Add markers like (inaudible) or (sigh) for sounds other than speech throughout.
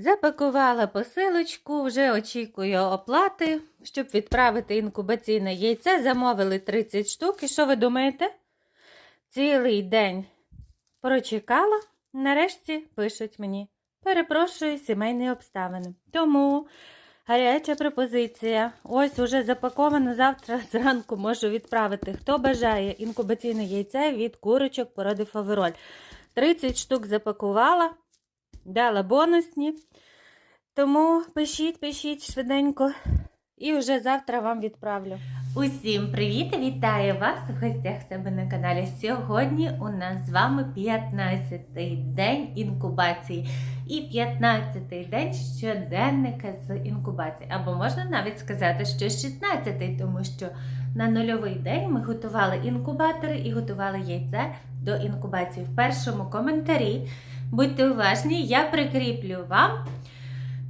Запакувала посилочку, вже очікую оплати, щоб відправити інкубаційне яйце. Замовили 30 штук. І що ви думаєте? Цілий день прочекала. Нарешті пишуть мені. Перепрошую сімейні обставини. Тому гаряча пропозиція. Ось уже запаковано. Завтра (laughs) зранку можу відправити. Хто бажає інкубаційне яйце від курочок породи фавероль. 30 штук запакувала, дала бонусні. Тому пишіть, пишіть швиденько. І вже завтра вам відправлю. Усім привіт! Вітаю вас у гостях себе на каналі. Сьогодні у нас з вами 15-й день інкубації і 15-й день щоденника з інкубації. Або можна навіть сказати, що 16-й, тому що на нульовий день ми готували інкубатори і готували яйце до інкубації. В першому коментарі будьте уважні, я прикріплю вам.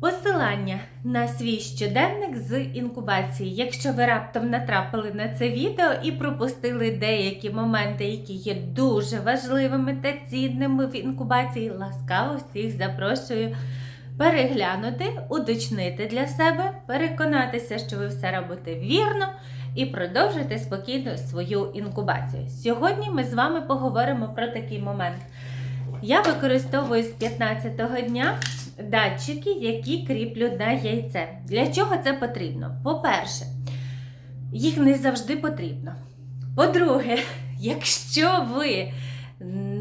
Посилання на свій щоденник з інкубації. Якщо ви раптом натрапили на це відео і пропустили деякі моменти, які є дуже важливими та цінними в інкубації, ласкаво всіх запрошую переглянути, уточнити для себе, переконатися, що ви все робите вірно, і продовжити спокійно свою інкубацію. Сьогодні ми з вами поговоримо про такий момент. Я використовую з 15-го дня датчики, які кріплю на яйце. Для чого це потрібно? По-перше, їх не завжди потрібно. По-друге, (laughs) якщо ви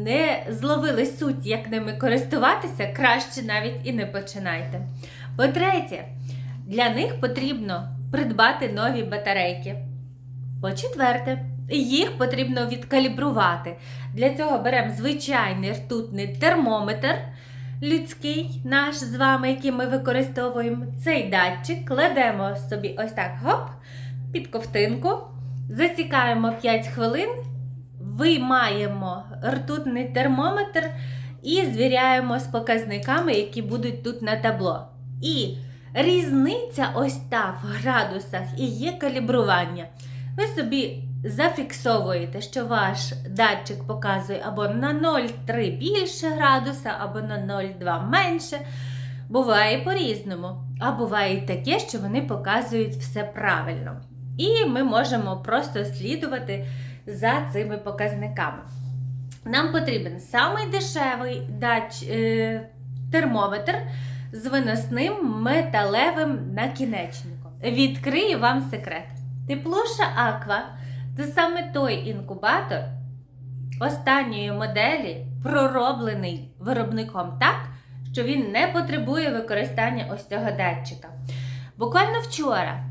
не зловили суть, як ними користуватися, краще навіть і не починайте. По-третє, для них потрібно придбати нові батарейки. По-четверте, їх потрібно відкалібрувати. Для цього беремо звичайний ртутний термометр людський, наш з вами, який ми використовуємо. Цей датчик кладемо собі ось так гоп, під ковтинку, засікаємо 5 хвилин, виймаємо ртутний термометр і звіряємо з показниками, які будуть тут на табло. І різниця ось та в градусах і є калібрування. Ви собі зафіксовуєте, що ваш датчик показує або на 0,3 більше градуса, або на 0,2 менше. Буває по-різному. А буває і таке, що вони показують все правильно. І ми можемо просто слідувати за цими показниками. Нам потрібен самий дешевий дач, е, термометр з виносним металевим накінечником. Відкрию вам секрет. Теплуша Аква це саме той інкубатор останньої моделі, пророблений виробником так, що він не потребує використання ось цього датчика. Буквально вчора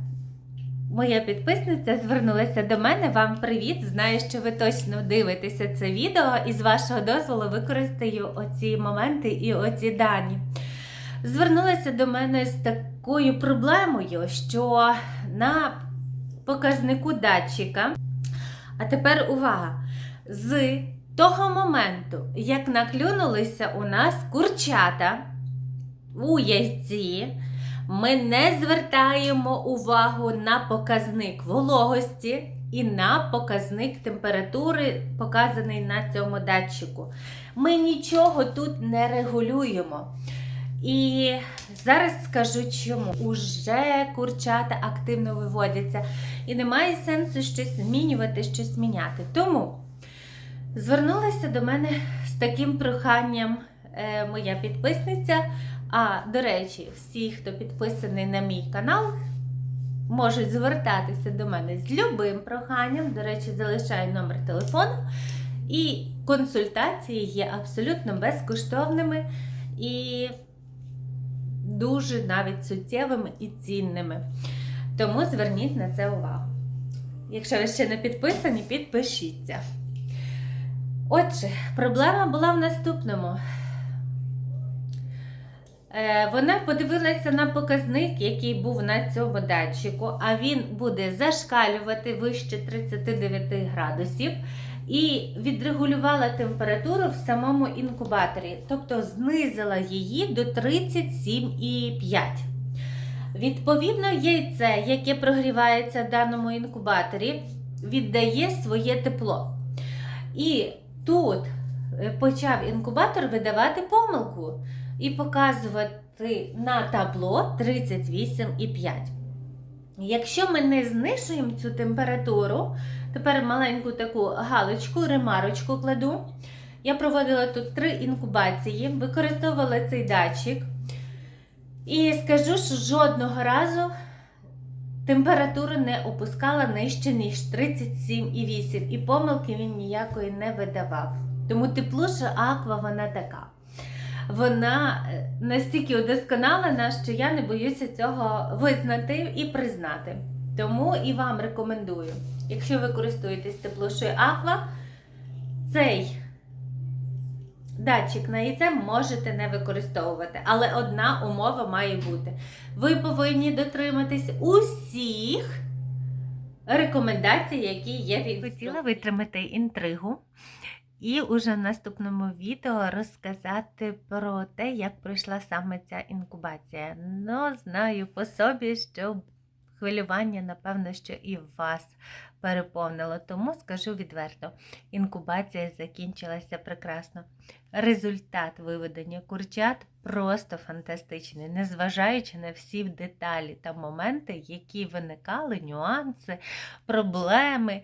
моя підписниця звернулася до мене. Вам привіт! Знаю, що ви точно дивитеся це відео і з вашого дозволу використаю оці моменти і оці дані. Звернулася до мене з такою проблемою, що на показнику датчика. А тепер увага! З того моменту, як наклюнулися у нас курчата у яйці, ми не звертаємо увагу на показник вологості і на показник температури, показаний на цьому датчику. Ми нічого тут не регулюємо. І зараз скажу чому. Уже курчата активно виводяться, і немає сенсу щось змінювати, щось міняти. Тому звернулася до мене з таким проханням е, моя підписниця. А до речі, всі, хто підписаний на мій канал, можуть звертатися до мене з любим проханням. До речі, залишаю номер телефону. І консультації є абсолютно безкоштовними. І дуже навіть суттєвими і цінними. Тому зверніть на це увагу. Якщо ви ще не підписані, підпишіться. Отже, проблема була в наступному. Е, Вона подивилася на показник, який був на цьому датчику, а він буде зашкалювати вище 39 градусів і відрегулювала температуру в самому інкубаторі, тобто знизила її до 37,5. Відповідно, яйце, яке прогрівається в даному інкубаторі, віддає своє тепло. І тут е, почав інкубатор видавати помилку і показувати на табло 38,5. Якщо ми не знижуємо цю температуру, тепер маленьку таку галочку, ремарочку кладу. Я проводила тут три інкубації, використовувала цей датчик. І скажу, що жодного разу температуру не опускала нижче, ніж 37,8. І помилки він ніякої не видавав. Тому теплуша аква вона така. Вона е, настільки удосконалена, що я не боюся цього визнати і признати. Тому і вам рекомендую, якщо ви користуєтесь теплушою аква, цей датчик на яйце можете не використовувати. Але одна умова має бути. Ви повинні дотриматись усіх рекомендацій, які є від хотіла витримати інтригу. І уже в наступному відео розказати про те, як пройшла саме ця інкубація. Ну, знаю по собі, що хвилювання, напевно, що і вас переповнило. Тому скажу відверто: інкубація закінчилася прекрасно. Результат виведення курчат просто фантастичний, незважаючи на всі деталі та моменти, які виникали, нюанси, проблеми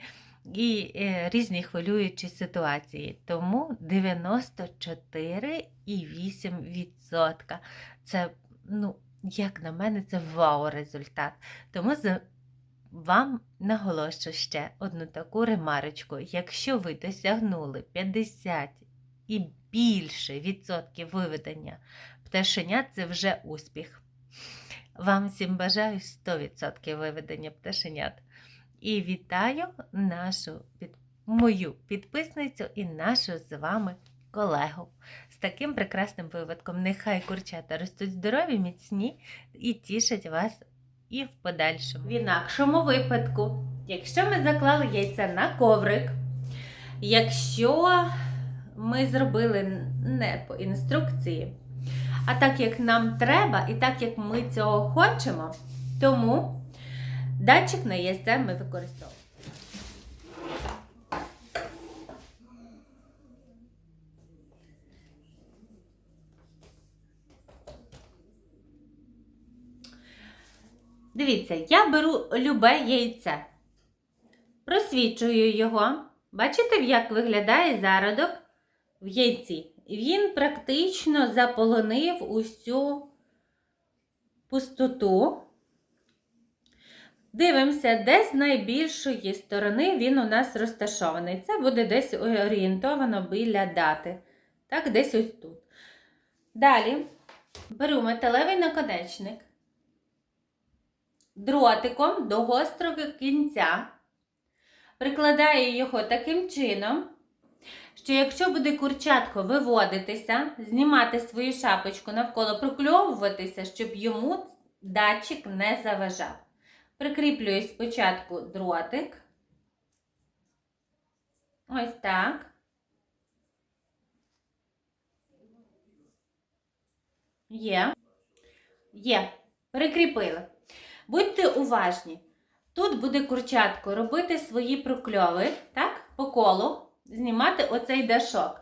і е, різні хвилюючі ситуації. Тому 94,8%. Це, ну, як на мене, це вау результат. Тому вам наголошу ще одну таку ремарочку. Якщо ви досягнули 50 і більше відсотків виведення пташенят, це вже успіх. Вам всім бажаю 100% виведення пташенят. І вітаю нашу мою підписницю і нашу з вами колегу з таким прекрасним виводком. Нехай курчата ростуть здорові, міцні і тішать вас і в подальшому. В інакшому випадку, якщо ми заклали яйце на коврик, якщо ми зробили не по інструкції, а так як нам треба, і так як ми цього хочемо, тому датчик на яйце ми використовуємо. Дивіться, я беру любе яйце, просвічую його. Бачите, як виглядає зародок в яйці? Він практично заполонив усю пустоту. Дивимося, де з найбільшої сторони він у нас розташований. Це буде десь орієнтовано біля дати. Так, десь ось тут. Далі беру металевий наконечник дротиком до гострого кінця, прикладаю його таким чином, що якщо буде курчатко виводитися, знімати свою шапочку навколо прокльовуватися, щоб йому датчик не заважав. Прикріплюю спочатку дротик. Ось так. Є. Є. Прикріпили. Будьте уважні. Тут буде курчатко робити свої прокльови, так, по колу, знімати оцей дашок.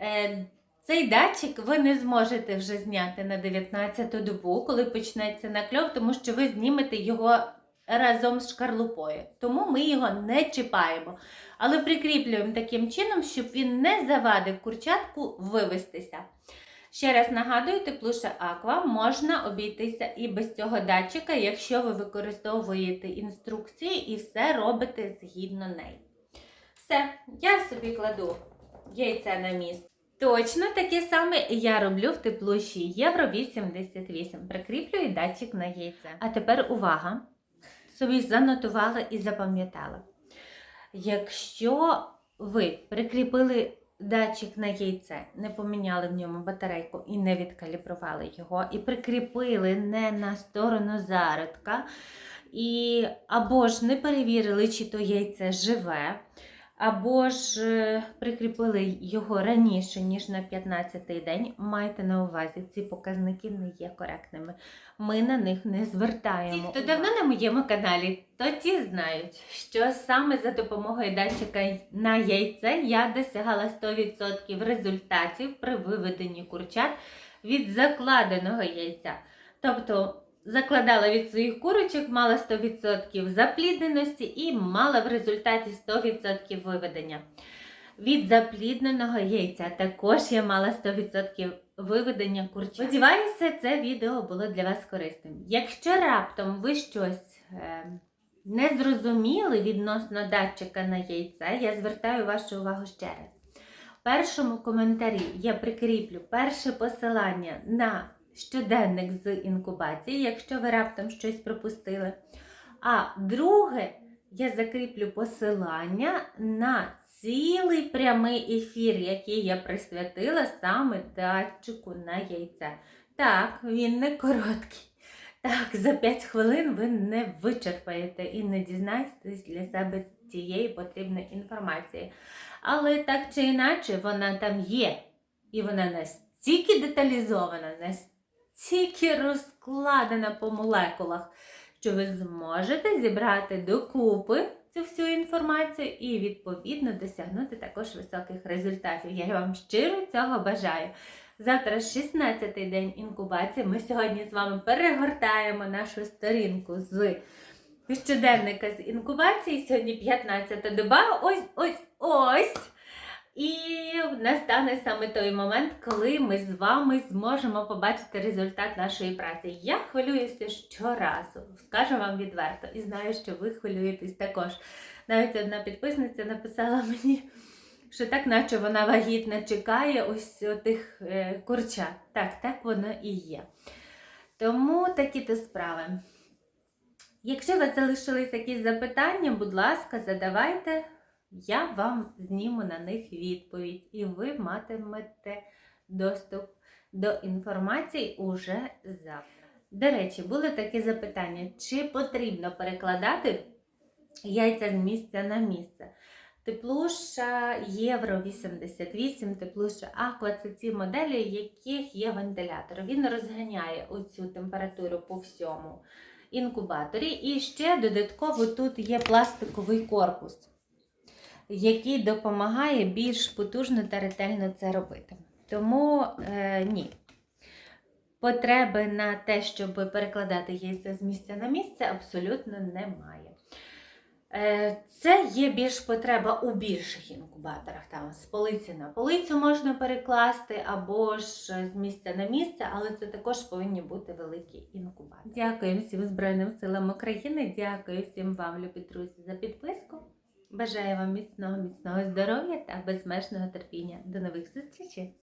Е, цей датчик ви не зможете вже зняти на 19 добу, коли почнеться накльов, тому що ви знімете його разом з шкарлупою. Тому ми його не чіпаємо. Але прикріплюємо таким чином, щоб він не завадив курчатку вивестися. Ще раз нагадую, теплуша аква можна обійтися і без цього датчика, якщо ви використовуєте інструкції і все робите згідно неї. Все, я собі кладу яйце на місце. Точно таке саме я роблю в теплуші Євро 88. Прикріплюю датчик на яйце. А тепер увага! Собі занотувала і запам'ятала. Якщо ви прикріпили датчик на яйце, не поміняли в ньому батарейку і не відкалібрували його, і прикріпили не на сторону зародка, і або ж не перевірили, чи то яйце живе, або ж е, прикріпили його раніше, ніж на 15-й день, майте на увазі, ці показники не є коректними. Ми на них не звертаємо. Ті, хто давно на моєму каналі, то ті знають, що саме за допомогою датчика на яйце я досягала 100% результатів при виведенні курчат від закладеного яйця. Тобто закладала від своїх курочок, мала 100% заплідненості і мала в результаті 100% виведення. Від заплідненого яйця також я мала 100% виведення курчат. Сподіваюся, це відео було для вас корисним. Якщо раптом ви щось е, не зрозуміли відносно датчика на яйце, я звертаю вашу увагу ще раз. В першому коментарі я прикріплю перше посилання на щоденник з інкубації, якщо ви раптом щось пропустили. А друге, я закріплю посилання на цілий прямий ефір, який я присвятила саме датчику на яйце. Так, він не короткий. Так, за 5 хвилин ви не вичерпаєте і не дізнаєтесь для себе тієї потрібної інформації. Але так чи інакше, вона там є. І вона настільки деталізована, настільки розкладена по молекулах, що ви зможете зібрати докупи цю всю інформацію і, відповідно, досягнути також високих результатів. Я вам щиро цього бажаю. Завтра 16-й день інкубації. Ми сьогодні з вами перегортаємо нашу сторінку з щоденника з інкубації. Сьогодні 15 доба. Ось, ось, ось. І настане саме той момент, коли ми з вами зможемо побачити результат нашої праці. Я хвилююся щоразу, скажу вам відверто, і знаю, що ви хвилюєтесь також. Навіть одна підписниця написала (laughs) мені, що так, наче вона вагітна чекає ось тих е, курчат. Так, так воно і є. Тому такі то справи. Якщо у вас залишились якісь запитання, будь ласка, задавайте. Я вам зніму на них відповідь, і ви матимете доступ до інформації уже завтра. До речі, були такі запитання: чи потрібно перекладати яйця з місця на місце? Теплуша Євро 88, теплуша Аква це ці моделі, в яких є вентилятор. Він розганяє оцю температуру по всьому інкубаторі. І ще додатково тут є пластиковий корпус який допомагає більш потужно та ретельно це робити. Тому е, ні. Потреби на те, щоб перекладати яйця з місця на місце, абсолютно немає. Е, Це є більш потреба у більших інкубаторах. Там з полиці на полицю можна перекласти, або ж з місця на місце, але це також повинні бути великі інкубатори. Дякую всім Збройним силам України, дякую всім вам, любі друзі, за підписку. Бажаю вам міцного, міцного здоров'я та безмежного терпіння. До нових зустрічей!